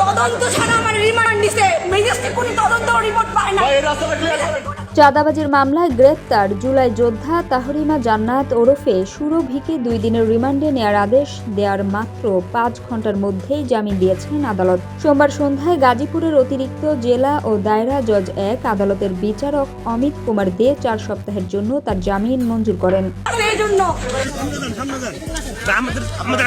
তদন্ত ছাড়া আমার রিমান্ড দিছে। ম্যাজিস্ট্রেট কোনো তদন্ত রিপোর্ট পায় না। চাঁদাবাজির মামলায় গ্রেপ্তার জুলাই যোদ্ধা তাহরিমা জান্নাত ওরফে সুরভিকে দুই দিনের রিমান্ডে নেয়ার আদেশ দেওয়ার মাত্র পাঁচ ঘণ্টার মধ্যেই জামিন দিয়েছেন আদালত। সোমবার সন্ধ্যায় গাজীপুরের অতিরিক্ত জেলা ও দায়রা জজ এক আদালতের বিচারক অমিত কুমার দে চার সপ্তাহের জন্য তার জামিন মঞ্জুর করেন। আমাদের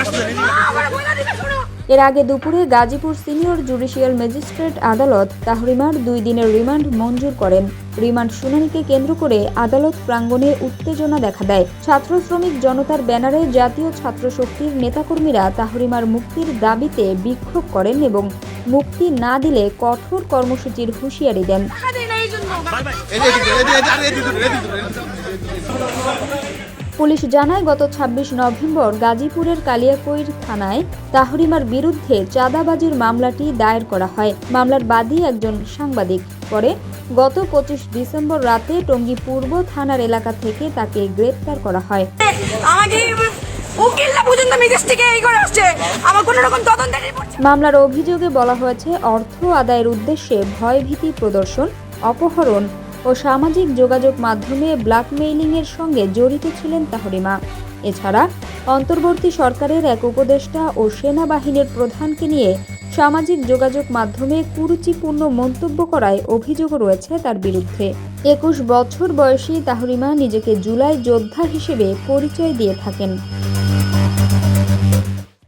এর আগে দুপুরে গাজীপুর সিনিয়র জুডিশিয়াল ম্যাজিস্ট্রেট আদালত তাহরিমার দুই দিনের রিমান্ড মঞ্জুর করেন রিমান্ড শুনানিকে কেন্দ্র করে আদালত প্রাঙ্গণে উত্তেজনা দেখা দেয় ছাত্র শ্রমিক জনতার ব্যানারে জাতীয় ছাত্র শক্তির নেতাকর্মীরা তাহরিমার মুক্তির দাবিতে বিক্ষোভ করেন এবং মুক্তি না দিলে কঠোর কর্মসূচির হুঁশিয়ারি দেন পুলিশ জানায় গত ২৬ নভেম্বর গাজীপুরের কালিয়াকৈর থানায় তাহরিমার বিরুদ্ধে চাঁদাবাজির মামলাটি দায়ের করা হয়। মামলার বাদী একজন সাংবাদিক পরে গত পঁচিশ ডিসেম্বর রাতে টঙ্গী পূর্ব থানার এলাকা থেকে তাকে গ্রেপ্তার করা হয়। মামলার অভিযোগে বলা হয়েছে অর্থ আদায়ের উদ্দেশ্যে ভয়ভীতি প্রদর্শন অপহরণ ও সামাজিক যোগাযোগ মাধ্যমে ব্ল্যাকমেইলিংয়ের সঙ্গে জড়িত ছিলেন তাহরিমা। এছাড়া অন্তর্বর্তী সরকারের এক উপদেষ্টা ও সেনাবাহিনীর প্রধানকে নিয়ে সামাজিক যোগাযোগ মাধ্যমে কুরুচিপূর্ণ মন্তব্য করায় অভিযোগও রয়েছে তার বিরুদ্ধে। একুশ বছর বয়সী তাহরিমা নিজেকে জুলাই যোদ্ধা হিসেবে পরিচয় দিয়ে থাকেন।